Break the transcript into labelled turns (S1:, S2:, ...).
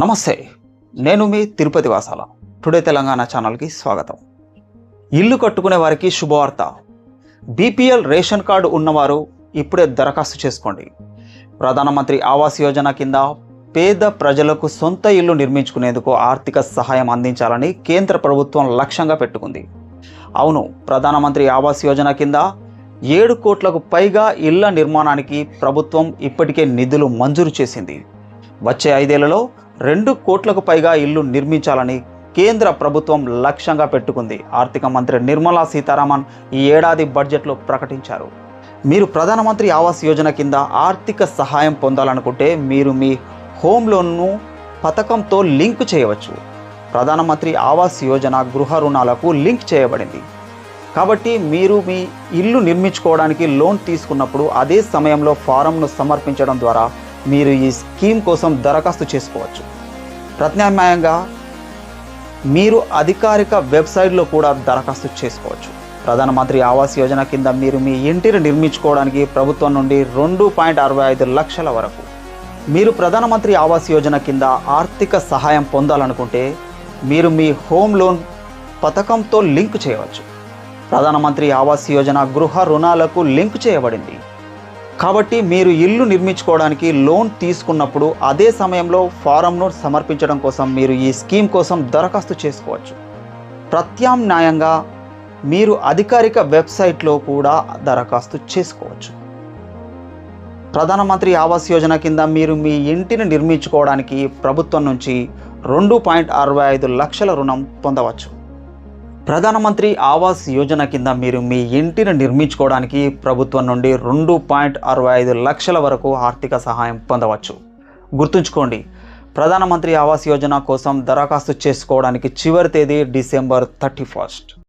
S1: నమస్తే నేను మీ తిరుపతి వాసాల. టుడే తెలంగాణ ఛానల్కి స్వాగతం. ఇల్లు కట్టుకునే వారికి శుభవార్త. బీపీఎల్ రేషన్ కార్డు ఉన్నవారు ఇప్పుడే దరఖాస్తు చేసుకోండి. ప్రధానమంత్రి ఆవాస్ యోజన కింద పేద ప్రజలకు సొంత ఇల్లు నిర్మించుకునేందుకు ఆర్థిక సహాయం అందించాలని కేంద్ర ప్రభుత్వం లక్ష్యంగా పెట్టుకుంది. అవును ప్రధానమంత్రి ఆవాస్ యోజన కింద ఏడు కోట్లకు పైగా ఇళ్ళ నిర్మాణానికి ప్రభుత్వం ఇప్పటికే నిధులు మంజూరు చేసింది. వచ్చే ఐదేళ్ళలో రెండు కోట్లకు పైగా ఇల్లు నిర్మించాలని కేంద్ర ప్రభుత్వం లక్ష్యంగా పెట్టుకుంది. ఆర్థిక మంత్రి నిర్మలా సీతారామన్ ఈ ఏడాది బడ్జెట్లో ప్రకటించారు. మీరు ప్రధానమంత్రి ఆవాస్ యోజన కింద ఆర్థిక సహాయం పొందాలనుకుంటే మీరు మీ హోమ్ లోన్ను పథకంతో లింక్ చేయవచ్చు. ప్రధానమంత్రి ఆవాస్ యోజన గృహ రుణాలకు లింక్ చేయబడింది. కాబట్టి మీరు మీ ఇల్లు నిర్మించుకోవడానికి లోన్ తీసుకున్నప్పుడు అదే సమయంలో ఫారంను సమర్పించడం ద్వారా మీరు ఈ స్కీమ్ కోసం దరఖాస్తు చేసుకోవచ్చు. ప్రత్యామ్నాయంగా మీరు అధికారిక వెబ్సైట్లో కూడా దరఖాస్తు చేసుకోవచ్చు. ప్రధానమంత్రి ఆవాస్ యోజన కింద మీరు మీ ఇంటిని నిర్మించుకోవడానికి ప్రభుత్వం నుండి రెండు పాయింట్ అరవై ఐదు లక్షల వరకు. మీరు ప్రధానమంత్రి ఆవాస్ యోజన కింద ఆర్థిక సహాయం పొందాలనుకుంటే మీరు మీ హోమ్ లోన్ పథకంతో లింక్ చేయవచ్చు. ప్రధానమంత్రి ఆవాస్ యోజన గృహ రుణాలకు లింక్ చేయబడింది. కాబట్టి మీరు ఇల్లు నిర్మించుకోవడానికి లోన్ తీసుకున్నప్పుడు అదే సమయంలో ఫారంను సమర్పించడం కోసం మీరు ఈ స్కీమ్ కోసం దరఖాస్తు చేసుకోవచ్చు. ప్రత్యామ్నాయంగా మీరు అధికారిక వెబ్సైట్లో కూడా దరఖాస్తు చేసుకోవచ్చు. ప్రధానమంత్రి ఆవాస్ యోజన కింద మీరు మీ ఇంటిని నిర్మించుకోవడానికి ప్రభుత్వం నుంచి రెండు పాయింట్ అరవై ఐదు లక్షల రుణం పొందవచ్చు. ప్రధానమంత్రి ఆవాస్ యోజన కింద మీరు మీ ఇంటిని నిర్మించుకోవడానికి ప్రభుత్వం నుండి రెండు పాయింట్ అరవై ఐదు లక్షల వరకు ఆర్థిక సహాయం పొందవచ్చు. గుర్తుంచుకోండి ప్రధానమంత్రి ఆవాస్ యోజన కోసం దరఖాస్తు చేసుకోవడానికి చివరి తేదీ డిసెంబర్ థర్టీ ఫస్ట్.